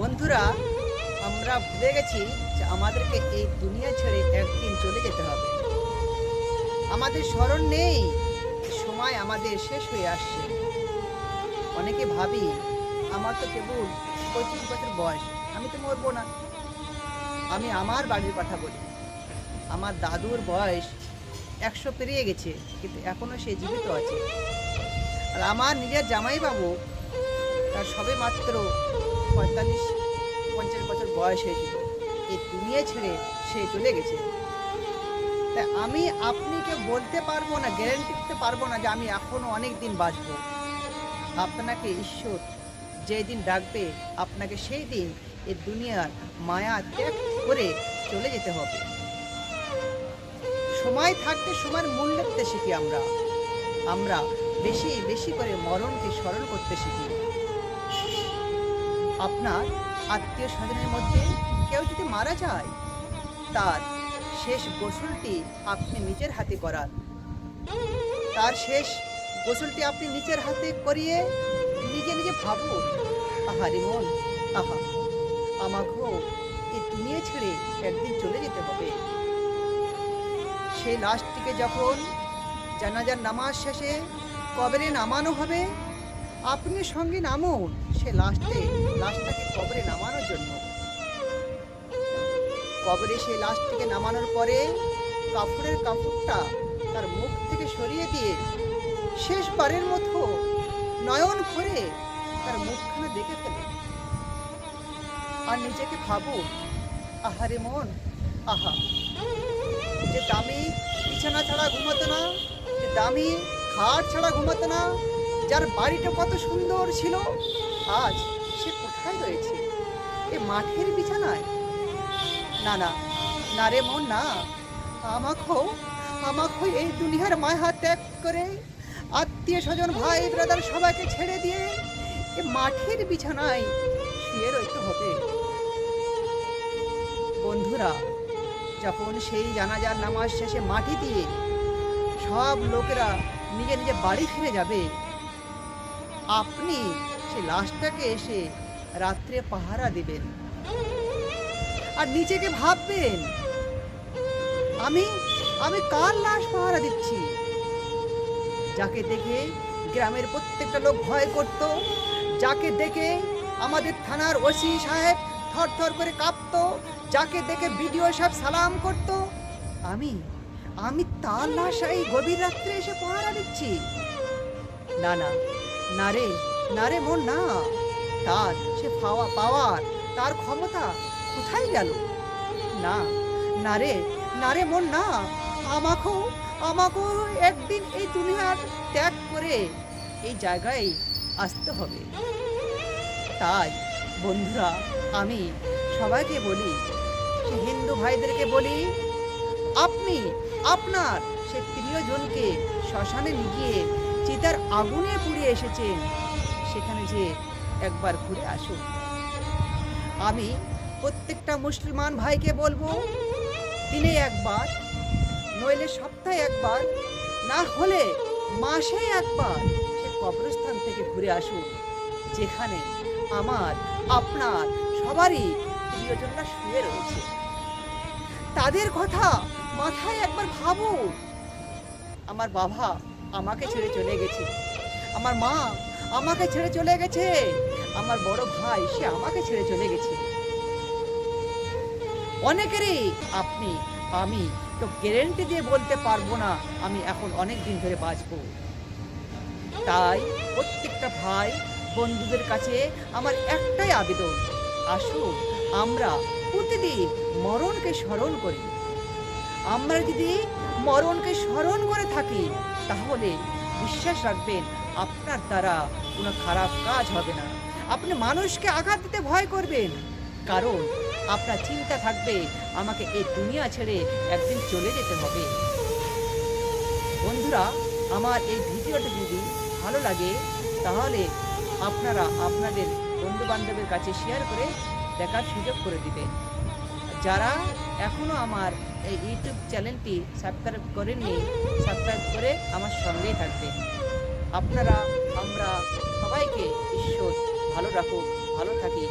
বন্ধুরা, আমরা ভুলে গেছি যে আমাদেরকে এই দুনিয়া ছেড়ে একদিন চলে যেতে হবে। আমাদের স্মরণ নেই, সময় আমাদের শেষ হয়ে আসছে। অনেকে ভাবি, আমার তো কেবল পঁয়ত্রিশ বছর বয়স, আমি তো মরবো না। আমি আমার বাড়ির কথা বলি। আমার দাদুর বয়স একশো পেরিয়ে গেছে, কিন্তু এখনও সে জীবিত আছে। আর আমার নিজের জামাই বাবু তার সবে মাত্র পঁয়তাল্লিশ, পঞ্চাশ বছর বয়স হয়েছিল। এই দুনিয়া ছেড়ে সে চলে গেছে। তাই আমি আপনিকে বলতে পারব না গ্যারেন্টি দিতে পারব না যে আমি এখনও অনেক দিন বাঁচবো। আপনাকে ঈশ্বর যেদিন ডাকবে, আপনাকে সেই দিন এ দুনিয়ার মায়া ত্যাগ করে চলে যেতে হবে। সময় থাকতে সময়ের মূল্য শিখি আমরা। আমরা বেশি বেশি করে মরণকে স্মরণ করতে শিখি। আপনার আত্মীয় স্বজনের মধ্যে কেউ যদি মারা যায়, তার শেষ গোসলটি আপনি নিজের হাতে করান। তার শেষ গোসলটি আপনি নিজের হাতে করিয়ে নিজে নিজে ভাবুন, আহা মন, আহা, আমাকেও এই দুনিয়া ছেড়ে একদিন চলে যেতে হবে। সেই লাশটিকে যখন জানাজার নামাজ শেষে কবরে নামানো হবে আপনি সঙ্গে নামুন। সে লাস্টে লাশটাকে কবরে নামানোর জন্য। কবরে সেই লাশটিকে নামানোর পরে কাপড়ের কাপড়টা তার মুখ থেকে সরিয়ে দিয়ে শেষবারের মতো নয়ন করে তার মুখখানা দেখে ফেলে। আর নিজেকে ভাবো আহারে মন, আহা। যে দামি বিছানা ছাড়া ঘুমাতো না, যে দামি খাট ছাড়া ঘুমাতো না যার বাড়িটা কত সুন্দর ছিল, আজ সে কোথায় রয়েছে? এ মাঠের বিছানায়? না না না রে মন, না। আমাকেও আমাকেও এই দুনিয়ার মায়া ত্যাগ করে আত্মীয় স্বজন ভাই ব্রাদার সবাইকে ছেড়ে দিয়ে এ মাঠের বিছানায় শুয়ে রইতে হবে। বন্ধুরা, যখন সেই জানাজার নামাজ শেষে মাটি দিয়ে সব লোকেরা নিজে নিজে বাড়ি ফিরে যাবে আপনি সে লাশটাকে এসে রাত্রে পাহারা দিবেন। আর নিজেকে ভাববেন, আমি আমি কার লাশ পাহারা দিচ্ছি? যাকে দেখে গ্রামের প্রত্যেকটা লোক ভয় করত, যাকে দেখে আমাদের থানার ওসি সাহেব থরথর করে কাঁপতো, যাকে দেখে বিডিও সাহেব সালাম করত, আমি আমি তার লাশ এই গভীর রাত্রে এসে পাহারা দিচ্ছি। না না না রে না রে না। তার সে পাওয়া, পাওয়ার, তার ক্ষমতা কোথায় গেল? না না রে, না মন, না। আমাকেও আমাকেও একদিন এই দুনিয়ার ত্যাগ করে এই জায়গায় আসতে হবে। তাই, বন্ধুরা, আমি সবাইকে বলি, সে হিন্দু ভাইদেরকে বলি, আপনি, আপনার সে প্রিয়জনকে শ্মশানে নিয়ে চিতার আগুনে পুড়ে এসেছেন সেখানে যে একবার ঘুরে আসুন আমি প্রত্যেকটা মুসলমান ভাইকে বলব, দিনে একবার, নইলে সপ্তাহে একবার, না হলে মাসে একবার সে কবরস্থান থেকে ঘুরে আসুন যেখানে আমার, আপনার সবারই প্রিয়জনরা শুয়ে রয়েছে। তাদের কথা মাথায় একবার ভাবুন আমার বাবা আমাকে ছেড়ে চলে গেছে। আমার মা আমাকে ছেড়ে চলে গেছে। আমার বড় ভাই, সে আমাকে ছেড়ে চলে গেছে। অনেকেরই আপনি, আমি তো গ্যারেন্টি দিয়ে বলতে পারব না, আমি এখন অনেক দিন ধরে বাঁচবো। তাই প্রত্যেকটা ভাই, বন্ধুদের কাছে আমার একটাই আবেদন, আসুন আমরা প্রতিদিন মরণকে স্মরণ করি। আমরা যদি মরণকে স্মরণ করে থাকি তাহলে বিশ্বাস রাখবেন, আপনার দ্বারা কোনো খারাপ কাজ হবে না। আপনি মানুষকে আঘাত দিতে ভয় করবেন। কারণ আপনার চিন্তা থাকবে, আমাকে এই দুনিয়া ছেড়ে একদিন চলে যেতে হবে। বন্ধুরা, আমার এই ভিডিওটি যদি ভালো লাগে, তাহলে আপনারা আপনাদের বন্ধু বান্ধবের কাছে শেয়ার করে দেখার সুযোগ করে দিবেন। যারা এখনও আমার এই ইউটিউব চ্যানেলটি সাবস্ক্রাইব করেননি, সাবস্ক্রাইব করে আমার সঙ্গেই থাকবে। আপনারা, আমরা সবাইকে ঈশ্বর ভালো রাখুক, ভালো থাকি